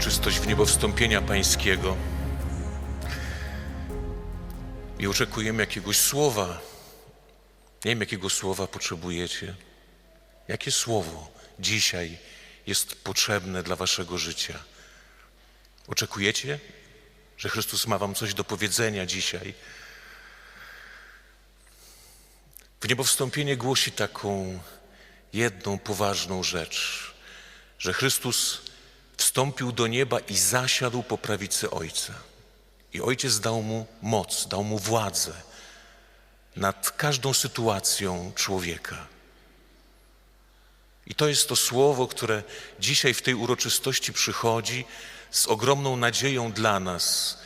uroczystość w niebo wstąpienia Pańskiego i oczekujemy jakiegoś słowa. Nie wiem, jakiego słowa potrzebujecie. Jakie słowo dzisiaj jest potrzebne dla Waszego życia? Oczekujecie, że Chrystus ma Wam coś do powiedzenia dzisiaj? W niebo wstąpienie głosi taką jedną poważną rzecz, że Chrystus wstąpił do nieba i zasiadł po prawicy Ojca. I Ojciec dał mu moc, dał mu władzę nad każdą sytuacją człowieka. I to jest to słowo, które dzisiaj w tej uroczystości przychodzi z ogromną nadzieją dla nas,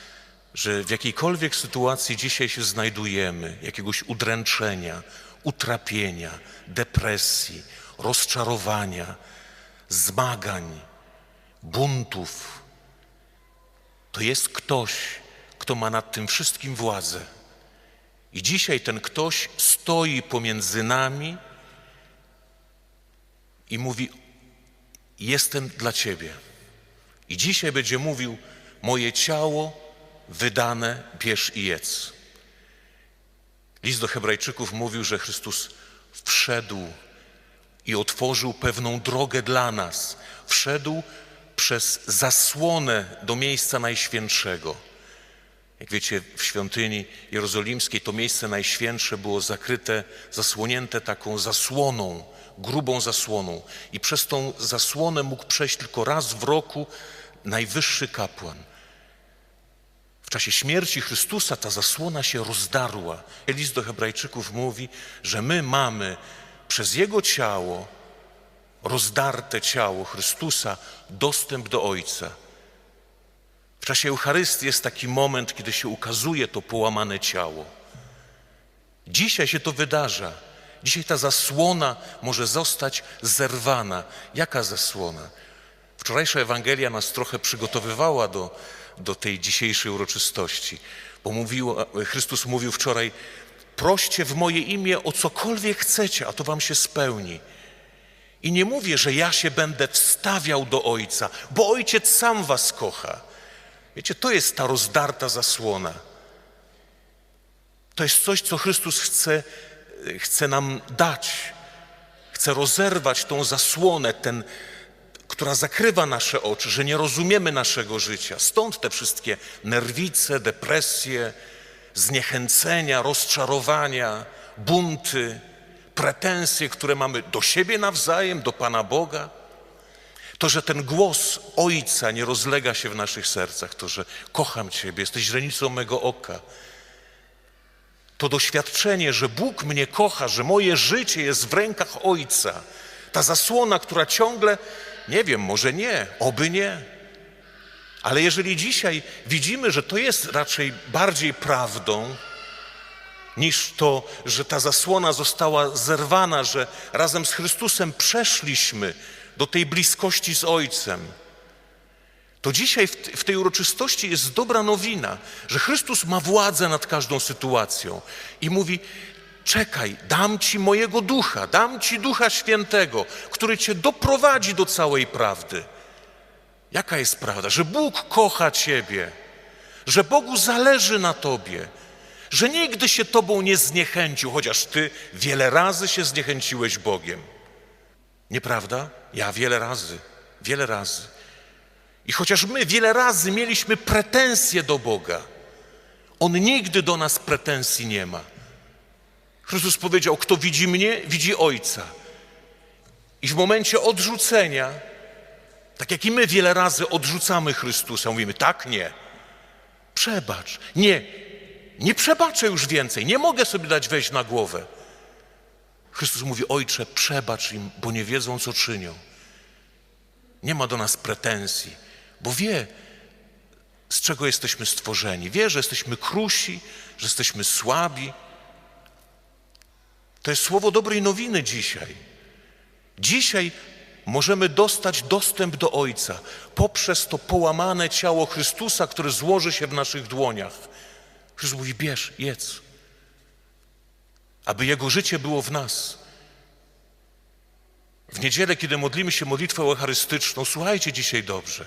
że w jakiejkolwiek sytuacji dzisiaj się znajdujemy, jakiegoś udręczenia, utrapienia, depresji, rozczarowania, zmagań, buntów, to jest ktoś, kto ma nad tym wszystkim władzę. I dzisiaj ten ktoś stoi pomiędzy nami i mówi: Jestem dla Ciebie. I dzisiaj będzie mówił: Moje ciało wydane, bierz i jedz. List do Hebrajczyków mówił, że Chrystus wszedł i otworzył pewną drogę dla nas. Wszedł przez zasłonę do miejsca najświętszego. Jak wiecie, w świątyni jerozolimskiej to miejsce najświętsze było zakryte, zasłonięte taką zasłoną, grubą zasłoną. I przez tą zasłonę mógł przejść tylko raz w roku najwyższy kapłan. W czasie śmierci Chrystusa ta zasłona się rozdarła. List do Hebrajczyków mówi, że my mamy przez Jego ciało, rozdarte ciało Chrystusa, dostęp do Ojca. W czasie Eucharystii jest taki moment, kiedy się ukazuje to połamane ciało. Dzisiaj się to wydarza. Dzisiaj ta zasłona może zostać zerwana. Jaka zasłona? Wczorajsza Ewangelia nas trochę przygotowywała do, do tej dzisiejszej uroczystości, bo Chrystus mówił wczoraj, proście w moje imię o cokolwiek chcecie, a to wam się spełni. I nie mówię, że ja się będę wstawiał do Ojca, bo Ojciec sam was kocha. Wiecie, to jest ta rozdarta zasłona. To jest coś, co Chrystus chce, chce nam dać. Chce rozerwać tą zasłonę, ten, która zakrywa nasze oczy, że nie rozumiemy naszego życia. Stąd te wszystkie nerwice, depresje, zniechęcenia, rozczarowania, bunty, pretensje, które mamy do siebie nawzajem, do Pana Boga. To, że ten głos Ojca nie rozlega się w naszych sercach, to, że kocham Ciebie, jesteś źrenicą mego oka. To doświadczenie, że Bóg mnie kocha, że moje życie jest w rękach Ojca. Ta zasłona, która ciągle, nie wiem, może nie, oby nie. Ale jeżeli dzisiaj widzimy, że to jest raczej bardziej prawdą, niż to, że ta zasłona została zerwana, że razem z Chrystusem przeszliśmy do tej bliskości z Ojcem. To dzisiaj w, tej uroczystości jest dobra nowina, że Chrystus ma władzę nad każdą sytuacją i mówi: Czekaj, dam ci mojego ducha, dam ci ducha świętego, który cię doprowadzi do całej prawdy. Jaka jest prawda? Że Bóg kocha ciebie, że Bogu zależy na tobie, że nigdy się tobą nie zniechęcił, chociaż ty wiele razy się zniechęciłeś Bogiem. Nieprawda? Ja wiele razy, wiele razy. I chociaż my wiele razy mieliśmy pretensje do Boga, On nigdy do nas pretensji nie ma. Chrystus powiedział: Kto widzi mnie, widzi Ojca. I w momencie odrzucenia, tak jak i my wiele razy odrzucamy Chrystusa, mówimy: Tak, nie. Przebacz. Nie, nie przebaczę już więcej, nie mogę sobie dać wejść na głowę. Chrystus mówi: Ojcze, przebacz im, bo nie wiedzą, co czynią. Nie ma do nas pretensji, bo wie, z czego jesteśmy stworzeni. Wie, że jesteśmy krusi, że jesteśmy słabi. To jest słowo dobrej nowiny dzisiaj. Dzisiaj możemy dostać dostęp do Ojca poprzez to połamane ciało Chrystusa, które złoży się w naszych dłoniach. Chrystus mówi: bierz, jedz, aby Jego życie było w nas. W niedzielę, kiedy modlimy się modlitwę eucharystyczną, słuchajcie dzisiaj dobrze.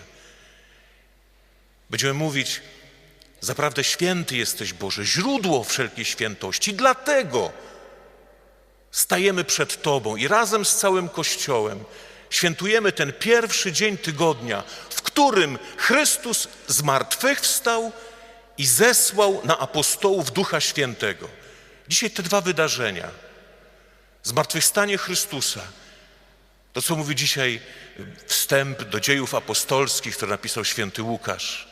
Będziemy mówić, zaprawdę święty jesteś Boże, źródło wszelkiej świętości. Dlatego stajemy przed Tobą i razem z całym Kościołem świętujemy ten pierwszy dzień tygodnia, w którym Chrystus zmartwychwstał i zesłał na apostołów Ducha Świętego. Dzisiaj te dwa wydarzenia, zmartwychwstanie Chrystusa, to co mówi dzisiaj wstęp do dziejów apostolskich, które napisał święty Łukasz,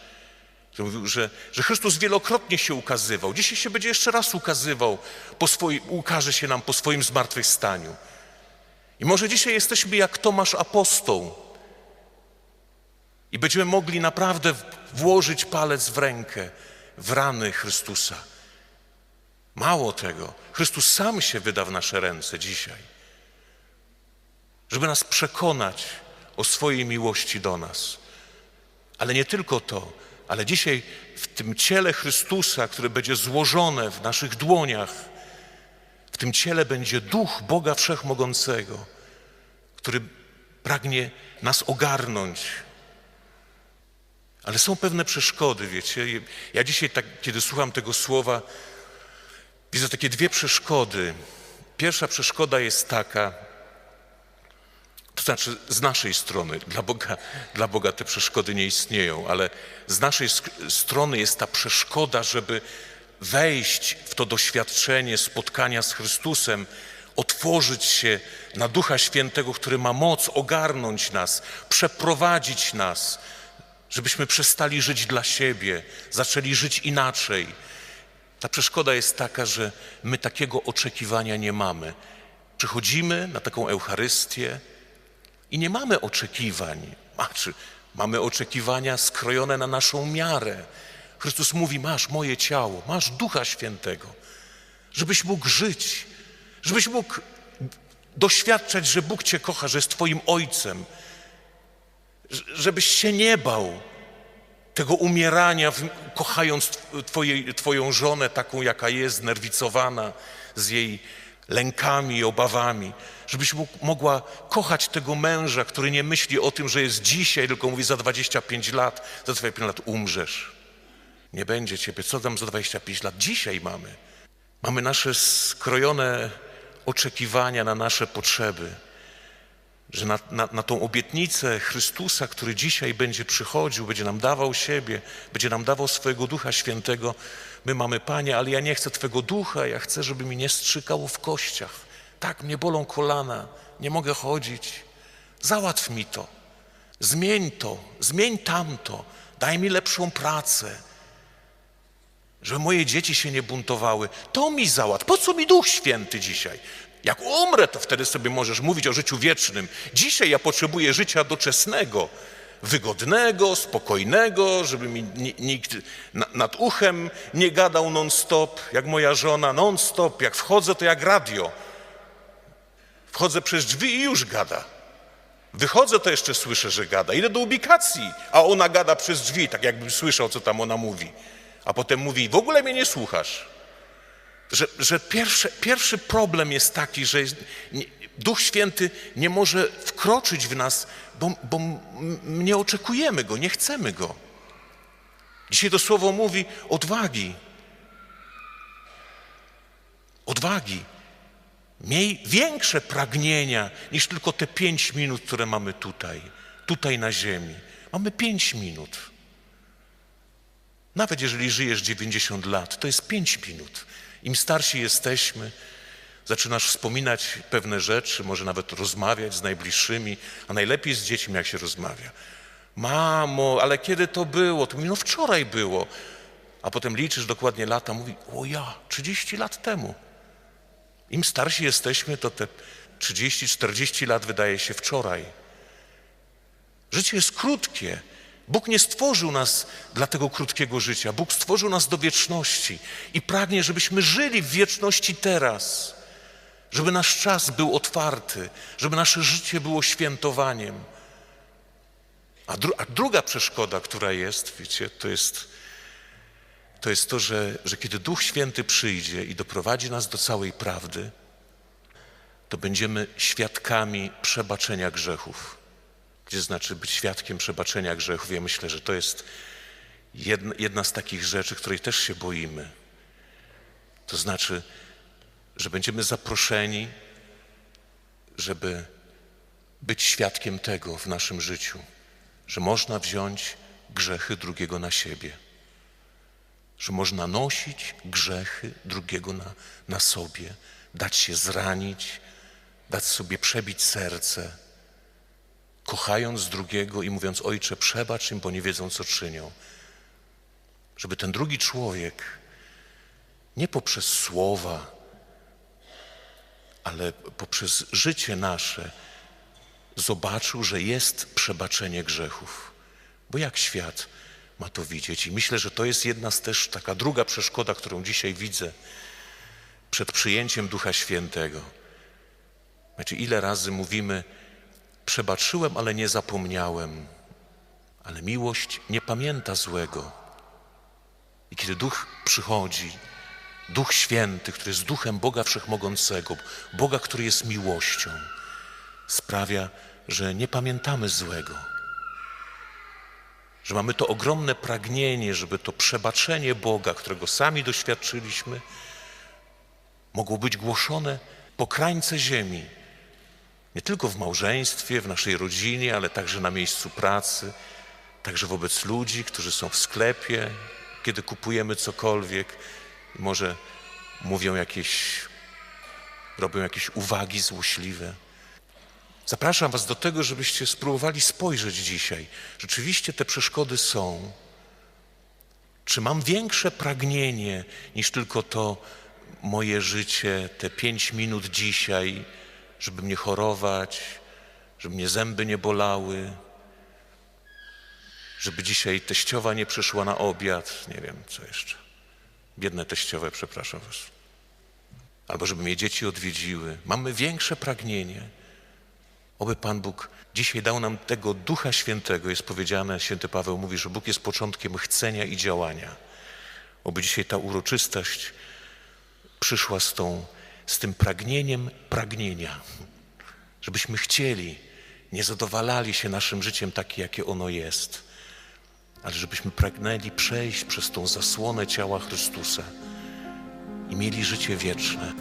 który mówił, że, że Chrystus wielokrotnie się ukazywał. Dzisiaj się będzie jeszcze raz ukazywał, po swoim, ukaże się nam po swoim zmartwychwstaniu. I może dzisiaj jesteśmy jak Tomasz Apostoł i będziemy mogli naprawdę włożyć palec w rękę, w rany Chrystusa. Mało tego, Chrystus sam się wyda w nasze ręce dzisiaj, żeby nas przekonać o swojej miłości do nas. Ale nie tylko to, ale dzisiaj w tym ciele Chrystusa, które będzie złożone w naszych dłoniach, w tym ciele będzie duch Boga Wszechmogącego, który pragnie nas ogarnąć. Ale są pewne przeszkody, wiecie. Ja dzisiaj, tak, kiedy słucham tego słowa, widzę takie dwie przeszkody. Pierwsza przeszkoda jest taka, to znaczy z naszej strony, dla Boga, dla Boga te przeszkody nie istnieją, ale z naszej strony jest ta przeszkoda, żeby wejść w to doświadczenie spotkania z Chrystusem, otworzyć się na Ducha Świętego, który ma moc ogarnąć nas, przeprowadzić nas, żebyśmy przestali żyć dla siebie, zaczęli żyć inaczej. Ta przeszkoda jest taka, że my takiego oczekiwania nie mamy. Przychodzimy na taką Eucharystię i nie mamy oczekiwań. Znaczy, mamy oczekiwania skrojone na naszą miarę. Chrystus mówi: Masz moje ciało, masz Ducha Świętego, żebyś mógł żyć, żebyś mógł doświadczać, że Bóg Cię kocha, że jest Twoim Ojcem, żebyś się nie bał tego umierania, kochając twoje, Twoją żonę taką, jaka jest, znerwicowana, z jej lękami i obawami, żebyś mógł, mogła kochać tego męża, który nie myśli o tym, że jest dzisiaj, tylko mówi za 25 lat, za 25 lat umrzesz. Nie będzie Ciebie. Co tam za 25 lat? Dzisiaj mamy. Mamy nasze skrojone oczekiwania na nasze potrzeby, że na, na, na tą obietnicę Chrystusa, który dzisiaj będzie przychodził, będzie nam dawał siebie, będzie nam dawał swojego Ducha Świętego, my mamy, Panie, ale ja nie chcę Twego Ducha, ja chcę, żeby mi nie strzykało w kościach. Tak, mnie bolą kolana, nie mogę chodzić. Załatw mi to, zmień to, zmień tamto, daj mi lepszą pracę, żeby moje dzieci się nie buntowały. To mi załatw. Po co mi Duch Święty dzisiaj? Jak umrę, to wtedy sobie możesz mówić o życiu wiecznym. Dzisiaj ja potrzebuję życia doczesnego, wygodnego, spokojnego, żeby mi nikt nad uchem nie gadał non-stop, jak moja żona, non-stop. Jak wchodzę, to jak radio. Wchodzę przez drzwi i już gada. Wychodzę, to jeszcze słyszę, że gada. Idę do ubikacji, a ona gada przez drzwi, tak jakbym słyszał, co tam ona mówi a potem mówi, w ogóle mnie nie słuchasz. Że, że pierwszy, pierwszy problem jest taki, że Duch Święty nie może wkroczyć w nas, bo, bo nie oczekujemy Go, nie chcemy Go. Dzisiaj to słowo mówi odwagi. Odwagi. Miej większe pragnienia niż tylko te pięć minut, które mamy tutaj, tutaj na ziemi. Mamy pięć minut. Nawet jeżeli żyjesz 90 lat, to jest 5 minut. Im starsi jesteśmy, zaczynasz wspominać pewne rzeczy, może nawet rozmawiać z najbliższymi, a najlepiej z dziećmi, jak się rozmawia. Mamo, ale kiedy to było? To mi no wczoraj było. A potem liczysz dokładnie lata, mówi, o ja, 30 lat temu. Im starsi jesteśmy, to te 30-40 lat wydaje się wczoraj. Życie jest krótkie. Bóg nie stworzył nas dla tego krótkiego życia. Bóg stworzył nas do wieczności i pragnie, żebyśmy żyli w wieczności teraz, żeby nasz czas był otwarty, żeby nasze życie było świętowaniem. A, dru a druga przeszkoda, która jest, wiecie, to jest to, jest to że, że kiedy Duch Święty przyjdzie i doprowadzi nas do całej prawdy, to będziemy świadkami przebaczenia grzechów gdzie znaczy być świadkiem przebaczenia grzechów. Ja myślę, że to jest jedna, jedna z takich rzeczy, której też się boimy. To znaczy, że będziemy zaproszeni, żeby być świadkiem tego w naszym życiu, że można wziąć grzechy drugiego na siebie, że można nosić grzechy drugiego na, na sobie, dać się zranić, dać sobie przebić serce, kochając drugiego i mówiąc: Ojcze, przebacz im, bo nie wiedzą, co czynią. Żeby ten drugi człowiek nie poprzez słowa, ale poprzez życie nasze zobaczył, że jest przebaczenie grzechów. Bo jak świat ma to widzieć? I myślę, że to jest jedna z też taka druga przeszkoda, którą dzisiaj widzę przed przyjęciem Ducha Świętego. Znaczy, ile razy mówimy, przebaczyłem, ale nie zapomniałem, ale miłość nie pamięta złego. I kiedy Duch przychodzi, Duch Święty, który jest Duchem Boga Wszechmogącego, Boga, który jest miłością, sprawia, że nie pamiętamy złego. Że mamy to ogromne pragnienie, żeby to przebaczenie Boga, którego sami doświadczyliśmy, mogło być głoszone po krańce ziemi. Nie tylko w małżeństwie, w naszej rodzinie, ale także na miejscu pracy, także wobec ludzi, którzy są w sklepie, kiedy kupujemy cokolwiek i może mówią jakieś, robią jakieś uwagi złośliwe. Zapraszam Was do tego, żebyście spróbowali spojrzeć dzisiaj. Rzeczywiście te przeszkody są. Czy mam większe pragnienie niż tylko to moje życie, te pięć minut dzisiaj, żeby mnie chorować, żeby mnie zęby nie bolały, żeby dzisiaj teściowa nie przyszła na obiad, nie wiem co jeszcze. Biedne teściowe, przepraszam Was. Albo żeby mnie dzieci odwiedziły. Mamy większe pragnienie. Oby Pan Bóg dzisiaj dał nam tego Ducha Świętego. Jest powiedziane, święty Paweł mówi, że Bóg jest początkiem chcenia i działania. Oby dzisiaj ta uroczystość przyszła z, tą, z tym pragnieniem pragnienia. Żebyśmy chcieli, nie zadowalali się naszym życiem takie, jakie ono jest, ale żebyśmy pragnęli przejść przez tą zasłonę ciała Chrystusa i mieli życie wieczne.